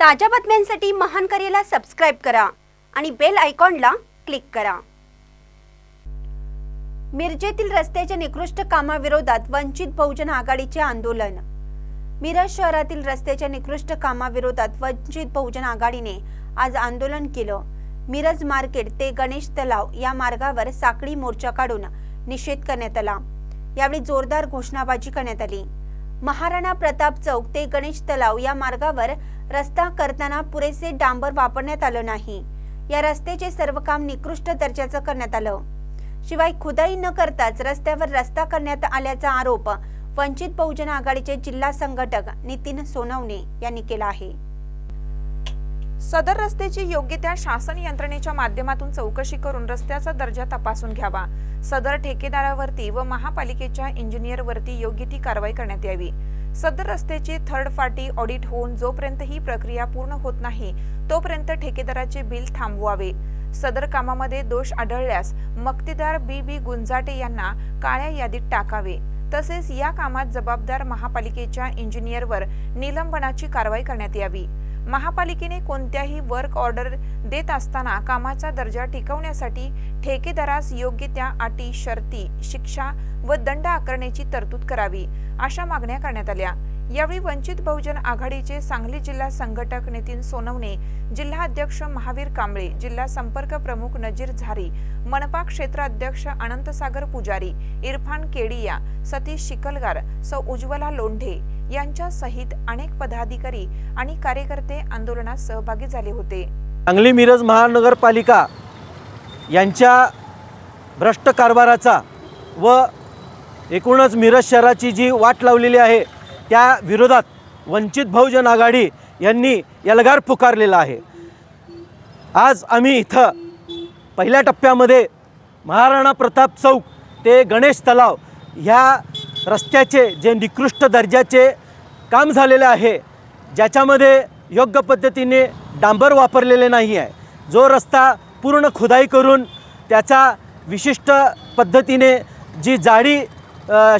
ताज्या बातम्यांसाठी महान करेला सबस्क्राईब करा आणि बेल आयकॉनला क्लिक करा. मिरजेतील रस्त्याच्या निकृष्ट कामाविरोधात वंचित बहुजन आघाडीचे आंदोलन. मिरज शहरातील रस्त्याच्या निकृष्ट कामाविरोधात वंचित बहुजन आघाडीने आज आंदोलन केलं. मिरज मार्केट ते गणेश तलाव या मार्गावर साखळी मोर्चा काढून निषेध करण्यात आला. यावेळी जोरदार घोषणाबाजी करण्यात आली. महाराणा प्रताप चौक ते गणेश तलाव या मार्गावर रस्ता करताना पुरेसे डांबर वापरण्यात आलं नाही. या रस्त्याचे सर्व काम निकृष्ट दर्जाचं करण्यात आलं. शिवाय खुदाई न करताच रस्त्यावर रस्ता करण्यात आल्याचा आरोप वंचित बहुजन आघाडीचे जिल्हा संघटक नितीन सोनवणे यांनी केला आहे. सदर रस्त्याची योग्य त्या शासन यंत्रणेच्या माध्यमातून चौकशी करून रस्त्याचा दर्जा तपासून घ्यावा. सदर ठेकेदारावरती व महापालिकेच्या इंजिनियरवरती योग्य ती कारवाई करण्यात यावी. सदर रस्त्याचे थर्ड पार्टी ऑडिट होऊन जोपर्यंत ही प्रक्रिया पूर्ण होत नाही तोपर्यंत ठेकेदाराचे बिल थांबवावे. सदर कामामध्ये दोष आढळल्यास मक्तेदार बी बी गुंजाटे यांना काळ्या यादीत टाकावे. तसेच या कामात जबाबदार महापालिकेच्या इंजिनियरवर निलंबनाची कारवाई करण्यात यावी. महापालिकेने कोणत्याही वर्क ऑर्डर देत असताना कामाचा दर्जा टिकवण्यासाठी ठेकेदारास योग्य त्या अटी शर्ती शिक्षा व दंड आकारण्याची तरतूद करावी अशा मागण्या करण्यात आल्या. यावेळी वंचित बहुजन आघाडीचे सांगली जिल्हा संघटक नितीन सोनवणे जिल्हा अध्यक्ष महावीर कांबळे जिल्हा संपर्क प्रमुख नजीर झारी मनपा क्षेत्र अध्यक्ष अनंतसागर पुजारी इरफान केडिया सतीश शिकलगार सौ उज्ज्वला लोंढे यांच्या सहित अनेक पदाधिकारी आणि कार्यकर्ते आंदोलनात सहभागी झाले होते. सांगली मिरज महानगरपालिका यांच्या भ्रष्ट कारभाराचा व एकूणच मिरज शहराची जी वाट लावलेली आहे त्या विरोधात वंचित बहुजन आघाडी यांनी यलगार पुकारलेला आहे. आज आम्ही इथं पहिल्या टप्प्यामध्ये महाराणा प्रताप चौक ते गणेश तलाव ह्या रस्त्याचे जे निकृष्ट दर्जाचे काम झालेलं आहे. ज्याच्यामध्ये योग्य पद्धतीने डांबर वापरलेले नाही आहे. जो रस्ता पूर्ण खुदाई करून त्याचा विशिष्ट पद्धतीने जी जाडी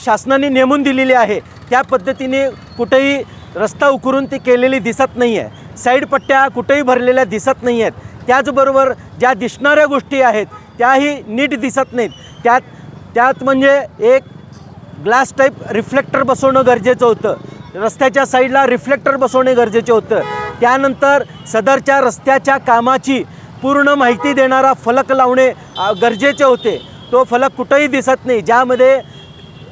शासनाने नेमून दिलेली आहे त्या पद्धतीने कुठेही रस्ता उकरून ती केलेली दिसत नाही आहे. साईड पट्ट्या कुठेही भरलेल्या दिसत नाही आहेत. त्याचबरोबर ज्या दिसणाऱ्या गोष्टी आहेत त्याही नीट दिसत नाहीत. त्यात त्यात म्हणजे एक ग्लास टाईप रिफ्लेक्टर बसवणं गरजेचं होतं. रस्त्याच्या साईडला रिफ्लेक्टर बसवणे गरजेचे होतं. त्यानंतर सदरच्या रस्त्याच्या कामाची पूर्ण माहिती देणारा फलक लावणे गरजेचे होते. तो फलक कुठंही दिसत नाही. ज्यामध्ये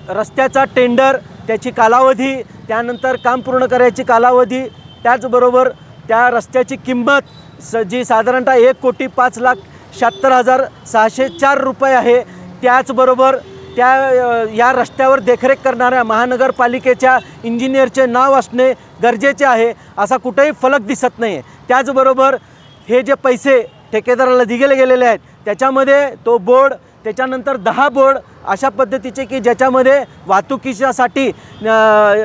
रस्त्याचा टेंडर त्याची कालावधी त्यानंतर काम पूर्ण करायची कालावधी त्याचबरोबर त्या रस्त्याची किंमत स जी साधारणतः एक कोटी पाच लाख शहात्तर हजार सहाशे चार रुपये आहे त्याचबरोबर त्या या रस्त्यावर देखरेख करणाऱ्या महानगरपालिकेच्या इंजिनियरचे नाव असणे गरजेचे आहे असा कुठेही फलक दिसत नाही आहे त्याचबरोबर हे जे पैसे ठेकेदाराला दिले गेलेले आहेत त्याच्यामध्ये तो बोर्ड त्याच्यानंतर दहा बोर्ड अशा पद्धतीचे की ज्याच्यामध्ये वाहतुकीच्यासाठी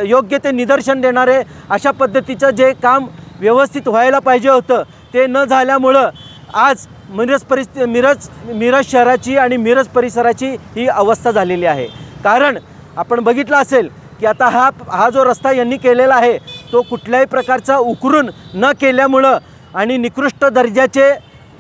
योग्य ते निदर्शन देणारे अशा पद्धतीचं जे काम व्यवस्थित व्हायला पाहिजे होतं ते न झाल्यामुळं आज मिरज परिस्थिती मिरज मिरज शहराची आणि मिरज परिसराची ही अवस्था झालेली आहे. कारण आपण बघितलं असेल की आता हा हा जो रस्ता यांनी केलेला आहे तो कुठल्याही प्रकारचा उकरून न केल्यामुळं आणि निकृष्ट दर्जाचे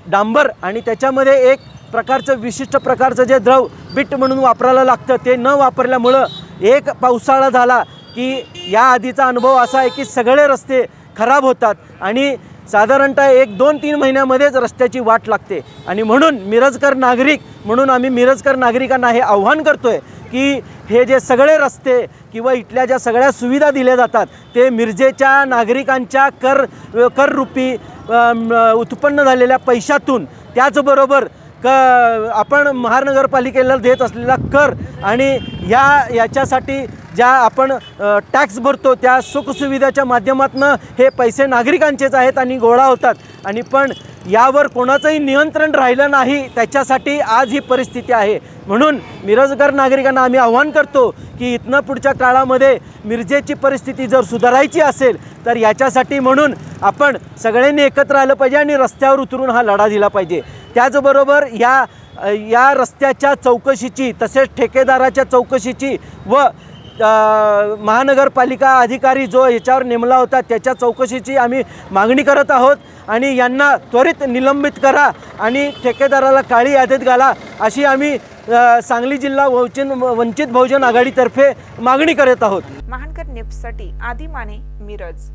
डांबर आणि त्याच्यामध्ये एक प्रकारचं विशिष्ट प्रकारचं जे द्रव बीट म्हणून वापरायला लागतं ते न वापरल्यामुळं एक पावसाळा झाला की या आधीचा अनुभव असा आहे की सगळे रस्ते खराब होतात आणि साधारणतः एक दोन तीन महिन्यामध्येच रस्त्याची वाट लागते. आणि म्हणून मिरजकर नागरिक म्हणून आम्ही मिरजकर नागरिकांना हे आव्हान करतो आहे की हे जे सगळे रस्ते किंवा इथल्या ज्या सगळ्या सुविधा दिल्या जातात ते मिरजेच्या नागरिकांच्या कर कररूपी उत्पन्न झालेल्या पैशातून त्याचबरोबर क आपण महानगरपालिकेला देत असलेला कर आणि या याच्यासाठी ज्या आपण टॅक्स भरतो त्या सुखसुविधाच्या माध्यमातून हे पैसे नागरिकांचेच आहेत आणि गोळा होतात. आणि पण यावर कोणाचंही नियंत्रण राहिलं नाही त्याच्यासाठी आज ही परिस्थिती आहे. म्हणून मिरजगर नागरिकांना आम्ही आव्हान करतो की इथनं पुढच्या काळामध्ये मिरजेची परिस्थिती जर सुधारायची असेल तर याच्यासाठी म्हणून आपण सगळ्यांनी एकत्र आलं पाहिजे आणि रस्त्यावर उतरून हा लढा दिला पाहिजे. त्याचबरोबर या या रस्त्याच्या चौकशीची तसेच ठेकेदाराच्या चौकशीची व महानगरपालिका अधिकारी जो याच्यावर नेमला होता त्याच्या चौकशीची आम्ही मागणी करत आहोत आणि यांना त्वरित निलंबित करा आणि ठेकेदाराला काळी यादीत घाला अशी आम्ही सांगली जिल्हा वंचित वंचित बहुजन आघाडीतर्फे मागणी करत आहोत. महानकर निप्ससाठी आदी माने मिरज.